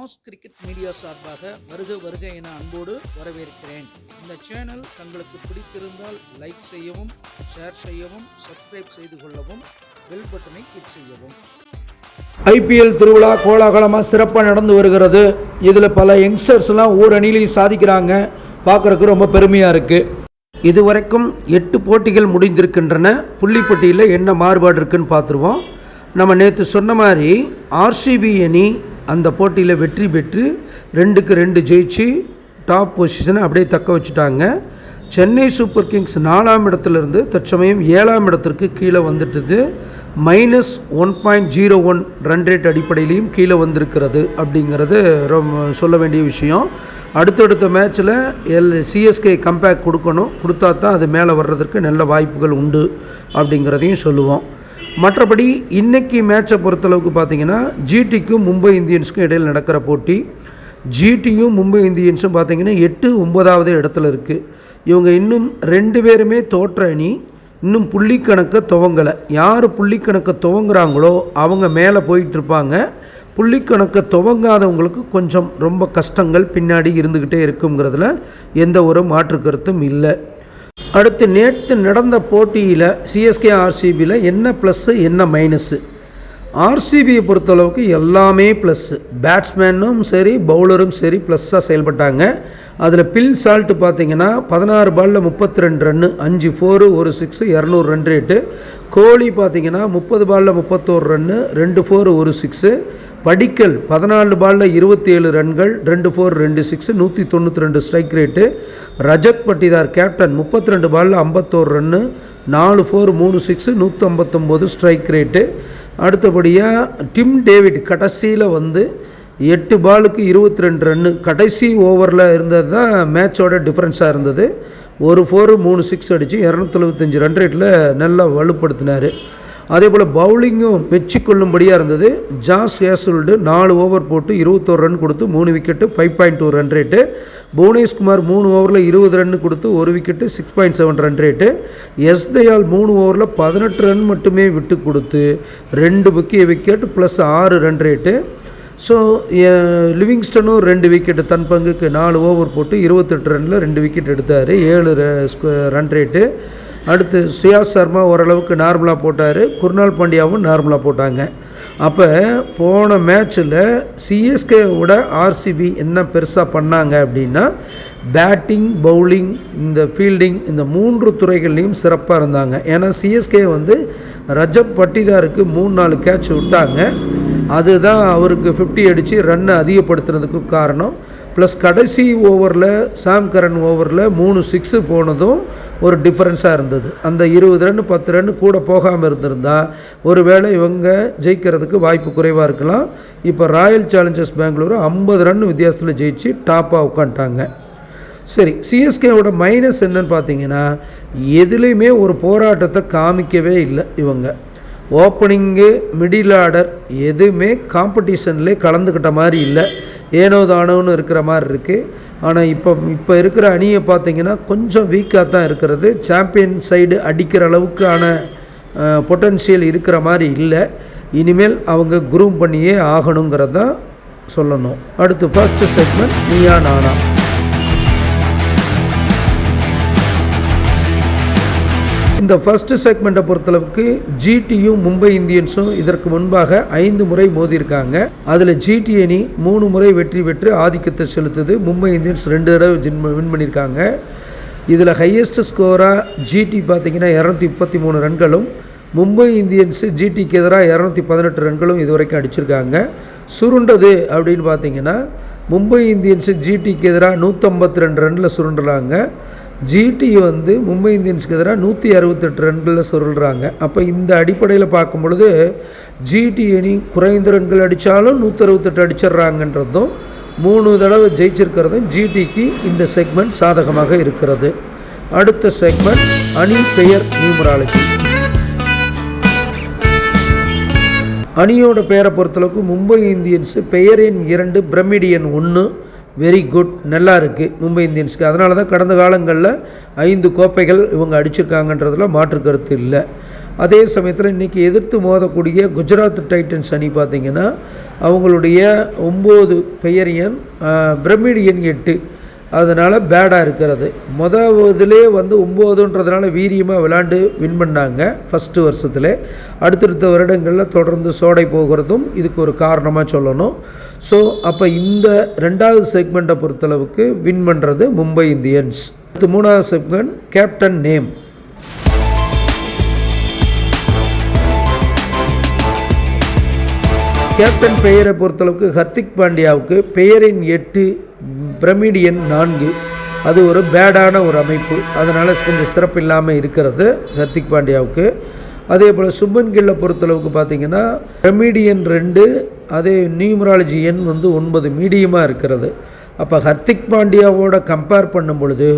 Mass cricket media சார்பாக வருக வருக என அன்போடு வரவேற்கிறேன். இந்த சேனல் தங்களுக்கு பிடித்திருந்தால் லைக் செய்யவும் ஷேர் செய்யவும் சப்ஸ்கிரைப் செய்து கொள்ளவும் பெல் பட்டனை கிளிக் செய்யவும். ஐபிஎல் திருவிழா கோலாகலமாக சிறப்பாக நடந்து வருகிறது. இதில் பல யங்ஸ்டர்ஸ்லாம் ஊர் அணியிலையும் சாதிக்கிறாங்க. பார்க்குறக்கு ரொம்ப பெருமையாக இருக்குது இதுவரைக்கும் எட்டு போட்டிகள் முடிந்திருக்கின்றன. புள்ளிப்பட்டியில் என்ன மாறுபாடு இருக்குன்னு பார்த்துருவோம். நம்ம நேற்று சொன்ன மாதிரி ஆர்சிபி அணி அந்த போட்டியில் வெற்றி பெற்று ரெண்டுக்கு ரெண்டு ஜெயிச்சு டாப் பொசிஷனை அப்படியே தக்க வச்சுட்டாங்க. சென்னை சூப்பர் கிங்ஸ் நாலாம் இடத்துலேருந்து தற்சமயம் ஏழாம் இடத்திற்கு கீழே வந்துட்டுது. Minus one point zero one run rate அடிப்படையிலையும் கீழே வந்திருக்கிறது அப்படிங்கிறது ரொம்ப சொல்ல வேண்டிய விஷயம். அடுத்தடுத்த மேட்ச்சில் எல் சிஎஸ்கே கம்பேக் கொடுக்கணும். கொடுத்தா தான் அது மேலே வர்றதற்கு நல்ல வாய்ப்புகள் உண்டு அப்படிங்கிறதையும் சொல்லுவோம். மற்றபடி இன்னைக்கு மேட்சை பொறுத்தளவுக்கு பார்த்தீங்கன்னா ஜிடிக்கும் மும்பை இந்தியன்ஸுக்கும் இடையில் நடக்கிற போட்டி. ஜிடியும் மும்பை இந்தியன்ஸும் பார்த்தீங்கன்னா எட்டு ஒன்பதாவது இடத்துல இருக்குது இவங்க இன்னும் ரெண்டு பேருமே தோற்ற அணி. இன்னும் புள்ளிக்கணக்கை துவங்கலை. யார் புள்ளிக்கணக்கை துவங்குறாங்களோ அவங்க மேலே போயிட்டுருப்பாங்க புள்ளிக்கணக்கை துவங்காதவங்களுக்கு கொஞ்சம் ரொம்ப கஷ்டங்கள் பின்னாடி இருந்துக்கிட்டே இருக்குங்கிறதுல எந்த ஒரு மாற்று கருத்தும் இல்லை. அடுத்து நேற்று நடந்த போட்டியில் சிஎஸ்கே ஆர்சிபியில் என்ன ப்ளஸ்ஸு என்ன மைனஸு ஆர்சிபியை பொறுத்தளவுக்கு எல்லாமே ப்ளஸ்ஸு பேட்ஸ்மேனும் சரி பவுலரும் சரி ப்ளஸ்ஸாக செயல்பட்டாங்க. அதில் பில் சால்ட்டு பார்த்தீங்கன்னா பதினாறு பாலில் முப்பத்தி ரெண்டு ரன்னு அஞ்சு ஃபோரு ஒரு சிக்ஸு இரநூறு ரன் ரேட்டு கோலி பார்த்தீங்கன்னா முப்பது பாலில் முப்பத்தோரு ரன்னு ரெண்டு ஃபோரு ஒரு சிக்ஸு படிக்கல் பதினாலு பாலில் இருபத்தி ஏழு ரன்கள் ரெண்டு ஃபோர் ரெண்டு சிக்ஸு நூற்றி தொண்ணூற்றி ரெண்டு strike rate Rajat Patidar captain முப்பத்தி ரெண்டு பாலில் ஐம்பத்தோரு ரன்னு நாலு ஃபோர் மூணு சிக்ஸு நூற்றம்பத்தொம்போது ஸ்ட்ரைக் ரேட்டு அடுத்தபடியாக டிம் டேவிட் கடைசியில் வந்து எட்டு பாலுக்கு இருபத்தி ரெண்டு ரன்னு. கடைசி ஓவரில் இருந்தது தான் மேட்சோட டிஃப்ரென்ஸாக இருந்தது. ஒரு ஃபோரு மூணு சிக்ஸ் அடித்து இரநூத்தெழுபத்தஞ்சு ரன் ரேட்டில் நல்லா வலுப்படுத்தினார். அதே போல் பவுலிங்கும் மெச்சிக்கொள்ளும்படியாக இருந்தது. ஜாஸ் ஹேசல்டு நாலு ஓவர் போட்டு இருபத்தோரு ரன் கொடுத்து மூணு wicket five point two run rate Bhuvneshkumar மூணு ஓவரில் இருபது ரன் கொடுத்து ஒரு wicket six point seven run rate Yash Dayal மூணு ஓவரில் பதினெட்டு ரன் மட்டுமே விட்டு கொடுத்து ரெண்டு முக்கிய விக்கெட் ப்ளஸ் ஆறு ரன் ரேட்டு ஸோ லிவிங்ஸ்டனும் ரெண்டு விக்கெட்டு தன் பங்குக்கு நாலு ஓவர் போட்டு இருபத்தெட்டு ரனில் ரெண்டு விக்கெட் எடுத்தார். ஏழு ரன் ரேட்டு அடுத்து சுயாஸ் சர்மா ஓரளவுக்கு நார்மலாக போட்டார். குர்னால் பாண்டியாவும் நார்மலாக போட்டாங்க. அப்போ போன மேட்ச்சில் சிஎஸ்கேவோட ஆர்சிபி என்ன பெருசாக பண்ணாங்க அப்படின்னா பேட்டிங் பவுலிங் இந்த ஃபீல்டிங் இந்த மூன்று துறைகள்லையும் சிறப்பாக இருந்தாங்க. ஏன்னா சிஎஸ்கே வந்து ரஜப் பட்டிதாருக்கு மூணு நாலு கேட்ச் விட்டாங்க. அதுதான் அவருக்கு ஃபிஃப்டி அடித்து ரன்னை அதிகப்படுத்துனதுக்கு காரணம். ப்ளஸ் கடைசி ஓவரில் சாம் கரன் ஓவரில் மூணு சிக்ஸு போனதும் ஒரு டிஃப்ரென்ஸாக இருந்தது. அந்த இருபது ரன் பத்து ரன் கூட போகாமல் இருந்திருந்தால் ஒருவேளை இவங்க ஜெயிக்கிறதுக்கு வாய்ப்பு குறைவாக இருக்கலாம். இப்போ ராயல் சேலஞ்சர்ஸ் பெங்களூரு ஐம்பது ரன் வித்தியாசத்தில் ஜெயிச்சு டாப்பாக உட்காந்துட்டாங்க. சரி சிஎஸ்கேவோட மைனஸ் என்னன்னு பார்த்தீங்கன்னா எதுலேயுமே ஒரு போராட்டத்தை காமிக்கவே இல்லை இவங்க. ஓப்பனிங்கு மிடில் ஆர்டர் எதுவுமே காம்படிஷன்லேயே கலந்துக்கிட்ட மாதிரி இல்லை. ஏனோ தானோன்னு இருக்கிற மாதிரி இருக்குது ஆனால் இப்போ இப்போ இருக்கிற அணியை பார்த்திங்கன்னா கொஞ்சம் வீக்காக தான் இருக்கிறது. சாம்பியன் சைடு அடிக்கிற அளவுக்கான பொட்டன்ஷியல் இருக்கிற மாதிரி இல்லை. இனிமேல் அவங்க குரூம் பண்ணியே ஆகணுங்கிறதான் சொல்லணும். அடுத்து ஃபஸ்ட்டு செக்மெண்ட் நீயா நானா. இந்த ஃபஸ்ட்டு செக்மெண்ட்டை பொறுத்தளவுக்கு ஜிடியும் மும்பை இந்தியன்ஸும் இதற்கு முன்பாக ஐந்து முறை மோதியிருக்காங்க. அதில் ஜிடி அணி மூணு முறை வெற்றி பெற்று ஆதிக்கத்தை செலுத்துது. மும்பை இந்தியன்ஸ் ரெண்டு தடவை ஜின் வின் பண்ணியிருக்காங்க. இதில் ஹையஸ்ட் ஸ்கோராக ஜிடி பார்த்தீங்கன்னா இரநூத்தி முப்பத்தி மூணு ரன்களும் மும்பை இந்தியன்ஸு ஜிடிக்கு எதிராக இரநூத்தி பதினெட்டு ரன்களும் இது வரைக்கும் அடிச்சிருக்காங்க. சுருண்டது அப்படின்னு பார்த்தீங்கன்னா மும்பை இந்தியன்ஸு ஜிடிக்கு எதிராக நூற்றம்பத்தி ரெண்டு ரனில் சுருண்டுறாங்க. ஜிடி வந்து மும்பை இந்தியன்ஸ்க்கு எதிராக நூற்றி அறுபத்தெட்டு ரன்களில் சுருள்றாங்க அப்போ இந்த அடிப்படையில் பார்க்கும் பொழுது ஜிடி அணி குறைந்த ரன்கள் அடித்தாலும் நூற்றி அறுபத்தெட்டு அடிச்சிடுறாங்கன்றதும் மூணு தடவை ஜெயிச்சிருக்கிறதும் ஜிடிக்கு இந்த செக்மெண்ட் சாதகமாக இருக்கிறது. அடுத்த செக்மெண்ட் அணி பெயர் நியூமராலஜி. அணியோட பெயரை பொறுத்தளவுக்கு மும்பை இந்தியன்ஸு பெயர் எண் இரண்டு பிரமிடியன் ஒன்று வெரி குட் நல்லா இருக்குது மும்பை இந்தியன்ஸ்க்கு. அதனால தான் கடந்த காலங்களில் ஐந்து கோப்பைகள் இவங்க அடிச்சிருக்காங்கன்றதுல மாற்று கருத்து இல்லை. அதே சமயத்தில் இன்றைக்கி எதிர்த்து மோதக்கூடிய குஜராத் டைட்டன்ஸ் அணி பார்த்திங்கன்னா அவங்களுடைய ஒம்பது பெயர் எண் பிரமிடு எண் எட்டு. அதனால் பேடாக இருக்கிறது. முதலே வந்து ஒம்போதுன்றதுனால வீரியமாக விளாண்டு வின் பண்ணாங்க ஃபஸ்ட்டு வருஷத்தில். அடுத்தடுத்த வருடங்களில் தொடர்ந்து சோடை போகிறதும் இதுக்கு ஒரு காரணமாக சொல்லணும். ஸோ அப்போ இந்த ரெண்டாவது செக்மெண்ட்டை பொறுத்தளவுக்கு வின் பண்ணுறது மும்பை இந்தியன்ஸ். அடுத்து மூணாவது செக்மெண்ட் கேப்டன் நேம் கேப்டன் பெயரை பொறுத்தளவுக்கு ஹர்திக் பாண்டியாவுக்கு பெயரின் எட்டு பிரமிடியன் நான்கு. அது ஒரு பேடான ஒரு அமைப்பு. அதனால் கொஞ்சம் சிறப்பு இல்லாமல் இருக்கிறது ஹர்திக் பாண்டியாவுக்கு. அதே போல் சுப்பன் கில்லை பொறுத்தளவுக்கு பார்த்தீங்கன்னா பிரமிடு ரெண்டு அதே நியூமராலஜி எண் வந்து ஒன்பது மீடியமாக இருக்கிறது. அப்போ ஹர்திக் பாண்டியாவோட கம்பேர் பண்ணும் பொழுது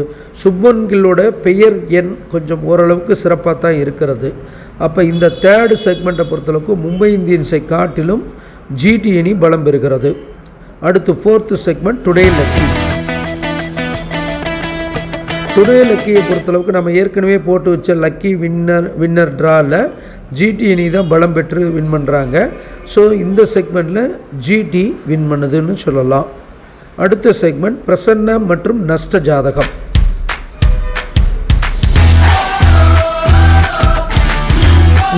சுப்மன் கில்லோட பெயர் எண் கொஞ்சம் ஓரளவுக்கு சிறப்பாக தான் இருக்கிறது. அப்போ இந்த தேர்டு செக்மெண்ட்டை பொறுத்தளவுக்கு மும்பை இந்தியன்ஸை காட்டிலும் ஜிடி அணி பலம் பெறுகிறது. அடுத்து fourth segment today lucky today லக்கியை பொறுத்தளவுக்கு நம்ம ஏற்கனவே போட்டு வச்ச லக்கி வின்னர் வின்னர் ட்ராவில் ஜிடி அணி தான் பலம் பெற்று வின் பண்ணுறாங்க ஸோ இந்த செக்மெண்ட்டில் ஜிடி வின் பண்ணுதுன்னு சொல்லலாம். அடுத்த செக்மெண்ட் பிரசன்ன மற்றும் நஷ்ட ஜாதகம்.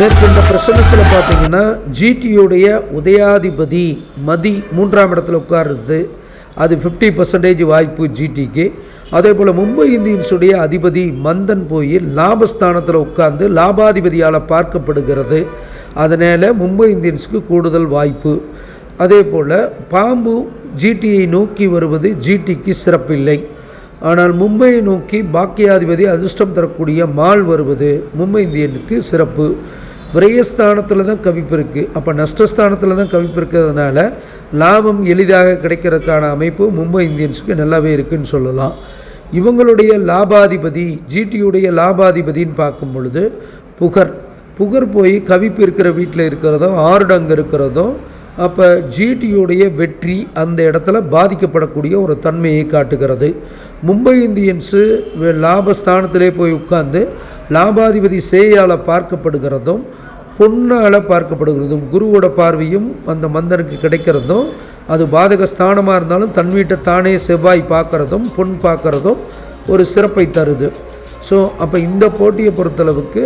மேற்கொண்ட பிரசனத்தில் பார்த்தீங்கன்னா ஜிடியுடைய உதயாதிபதி மதி மூன்றாம் இடத்துல உட்காருது அது ஃபிஃப்டி பர்சன்டேஜ் வாய்ப்பு ஜிடிக்கு அதே போல் மும்பை இந்தியன்ஸுடைய அதிபதி மந்தன் போய் லாபஸ்தானத்தில் உட்கார்ந்து லாபாதிபதியால் பார்க்கப்படுகிறது. அதனால் மும்பை இந்தியன்ஸுக்கு கூடுதல் வாய்ப்பு. அதே போல் பாம்பு ஜிடியை நோக்கி வருவது ஜிடிக்கு சிறப்பில்லை. ஆனால் மும்பையை நோக்கி பாக்கியாதிபதி அதிர்ஷ்டம் தரக்கூடிய மால் வருவது மும்பை இந்தியனுக்கு சிறப்பு. விரயஸ்தானத்தில் தான் கவிப்பு இருக்குது அப்போ நஷ்டஸ்தானத்தில் தான் கவிப்பு இருக்கிறதுனால லாபம் எளிதாக கிடைக்கிறதுக்கான அமைப்பு மும்பை இந்தியன்ஸுக்கு நல்லாவே இருக்குன்னு சொல்லலாம். இவங்களுடைய லாபாதிபதி ஜிடியுடைய லாபாதிபதின்னு பார்க்கும் பொழுது புகர். புகர் போய் கவிப்பு இருக்கிற வீட்டில் இருக்கிறதும் ஆறுடு அங்கே இருக்கிறதும் அப்போ ஜிடியுடைய வெற்றி அந்த இடத்துல பாதிக்கப்படக்கூடிய ஒரு தன்மையை காட்டுகிறது. மும்பை இந்தியன்ஸு லாபஸ்தானத்திலே போய் உட்கார்ந்து லாபாதிபதி சேயால் பார்க்கப்படுகிறதும் பொண்ணால் பார்க்கப்படுகிறதும் குருவோட பார்வையும் அந்த மந்தனுக்கு கிடைக்கிறதும் அது பாதக ஸ்தானமாக இருந்தாலும் தன் வீட்டை தானே செவ்வாய் பார்க்குறதும் பொன் பார்க்குறதும் ஒரு சிறப்பை தருது. ஸோ அப்போ இந்த போட்டியை பொறுத்தளவுக்கு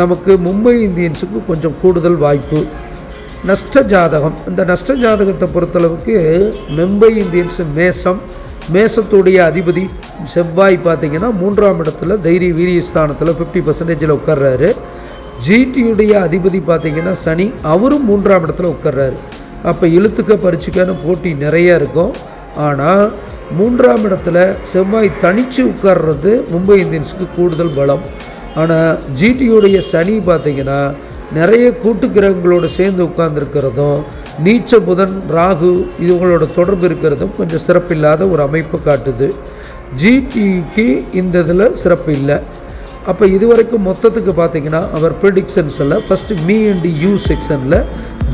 நமக்கு மும்பை இந்தியன்ஸுக்கு கொஞ்சம் கூடுதல் வாய்ப்பு. நஷ்ட ஜாதகம். இந்த நஷ்ட ஜாதகத்தை பொறுத்தளவுக்கு மும்பை இந்தியன்ஸ் மேசம். மேசத்துடைய அதிபதி செவ்வாய் பார்த்தீங்கன்னா மூன்றாம் இடத்துல தைரிய வீரிய ஸ்தானத்தில் ஃபிஃப்டி பர்சன்டேஜில் உட்கார்றாரு. ஜிடியுடைய அதிபதி பார்த்தீங்கன்னா சனி அவரும் மூன்றாம் இடத்துல உட்கார்றாரு. அப்போ இழுத்துக்க பறிச்சுக்கான போட்டி நிறைய இருக்கும். ஆனால் மூன்றாம் இடத்துல செவ்வாய் தனித்து உட்கார்றது மும்பை இந்தியன்ஸுக்கு கூடுதல் பலம். ஆனால் ஜிடியுடைய சனி பார்த்திங்கன்னா நிறைய கூட்டு கிரகங்களோடு சேர்ந்து உட்கார்ந்துருக்கிறதும் நீச்ச புதன் ராகு இவங்களோட தொடர்பு இருக்கிறதும் கொஞ்சம் சிறப்பில்லாத ஒரு அமைப்பு காட்டுது. ஜிடிக்கு இந்த இதில் சிறப்பு இல்லை. அப்போ இதுவரைக்கும் மொத்தத்துக்கு பார்த்தீங்கன்னா அவர் ப்ரிடிக்ஷன்ஸில் ஃபஸ்ட்டு மீ அண்ட் யூ செக்ஷனில்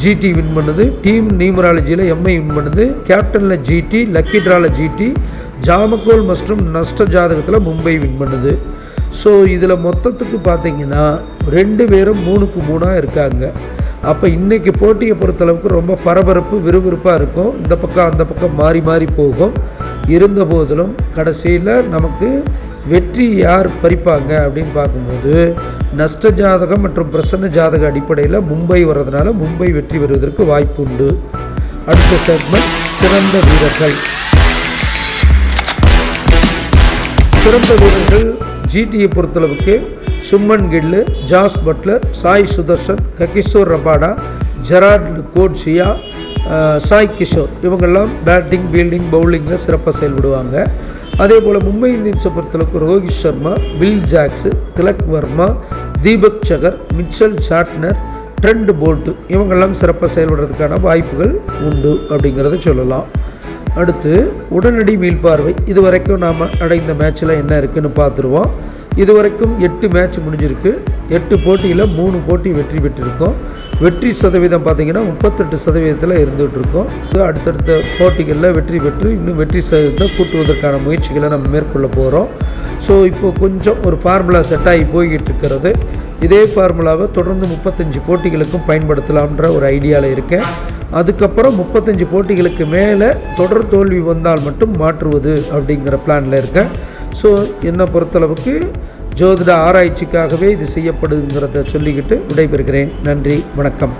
ஜிடி வின் பண்ணுது. டீம் நியூமராலஜியில் எம்ஐ வின் பண்ணுது. கேப்டனில் ஜிடி லக்கி ட்ராவில் ஜிடி ஜாமக்கோல் மற்றும் நஷ்ட ஜாதகத்தில் மும்பை வின் பண்ணுது. ஸோ இதில் மொத்தத்துக்கு பார்த்தீங்கன்னா ரெண்டு பேரும் மூணுக்கு மூணாக இருக்காங்க. அப்போ இன்றைக்கி போட்டியை பொறுத்தளவுக்கு ரொம்ப பரபரப்பு விறுவிறுப்பாக இருக்கும். இந்த பக்கம் அந்த பக்கம் மாறி மாறி போகும். இருந்த போதிலும் கடைசியில் நமக்கு வெற்றி யார் பறிப்பாங்க அப்படின்னு பார்க்கும்போது நஷ்ட ஜாதகம் மற்றும் பிரசன்ன ஜாதக அடிப்படையில் மும்பை வர்றதுனால மும்பை வெற்றி பெறுவதற்கு வாய்ப்பு உண்டு. அடுத்த செக்மெண்ட் சிறந்த வீரர்கள். சிறந்த வீரர்கள் ஜிடியை பொறுத்தளவுக்கு Shubman Gill Jos Buttler Sai Sudharsan Kishore Rabada Gerald Coetzee Sai Kishore. இவங்கெல்லாம் பேட்டிங் ஃபீல்டிங் பவுலிங்கில் சிறப்பாக செயல்படுவாங்க. அதே போல் மும்பை இந்தியன்ஸை பொறுத்தளவுக்கு Rohit Sharma Will Jacks Tilak Varma Deepak Chahar Mitchell Santner trend bolt இவங்கெல்லாம் சிறப்பாக செயல்படுறதுக்கான வாய்ப்புகள் உண்டு அப்படிங்கிறத சொல்லலாம். அடுத்து உடனடி மீள்பார்வை இது வரைக்கும் நாம் அடைந்த மேட்ச்சில் என்ன இருக்குன்னு பார்த்துருவோம். இது வரைக்கும் எட்டு மேட்ச் முடிஞ்சிருக்கு. எட்டு போட்டியில் மூணு போட்டி வெற்றி பெற்றிருக்கோம். வெற்றி சதவீதம் பார்த்தீங்கன்னா முப்பத்தெட்டு சதவீதத்தில் இருந்துகிட்டு இருக்கோம் இது அடுத்தடுத்த போட்டிகளில் வெற்றி பெற்று இன்னும் வெற்றி சதவீதத்தை கூட்டுவதற்கான முயற்சிகளை நம்ம மேற்கொள்ள போகிறோம் ஸோ இப்போது கொஞ்சம் ஒரு ஃபார்முலா செட் ஆகி போய்கிட்டு இருக்கிறது இதே ஃபார்முலாவை தொடர்ந்து முப்பத்தஞ்சு போட்டிகளுக்கும் பயன்படுத்தலாம்ன்ற ஒரு ஐடியாவில் இருக்கேன். அதுக்கப்புறம் முப்பத்தஞ்சு போட்டிகளுக்கு மேலே தொடர் தோல்வி வந்தால் மட்டும் மாற்றுவது அப்படிங்கிற பிளானில் இருக்கேன். ஸோ என்னை பொறுத்தளவுக்கு ஜோதிட ஆராய்ச்சிக்காகவே இது செய்யப்படுங்கிறத சொல்லிக்கிட்டு விடைபெறுகிறேன். நன்றி வணக்கம்.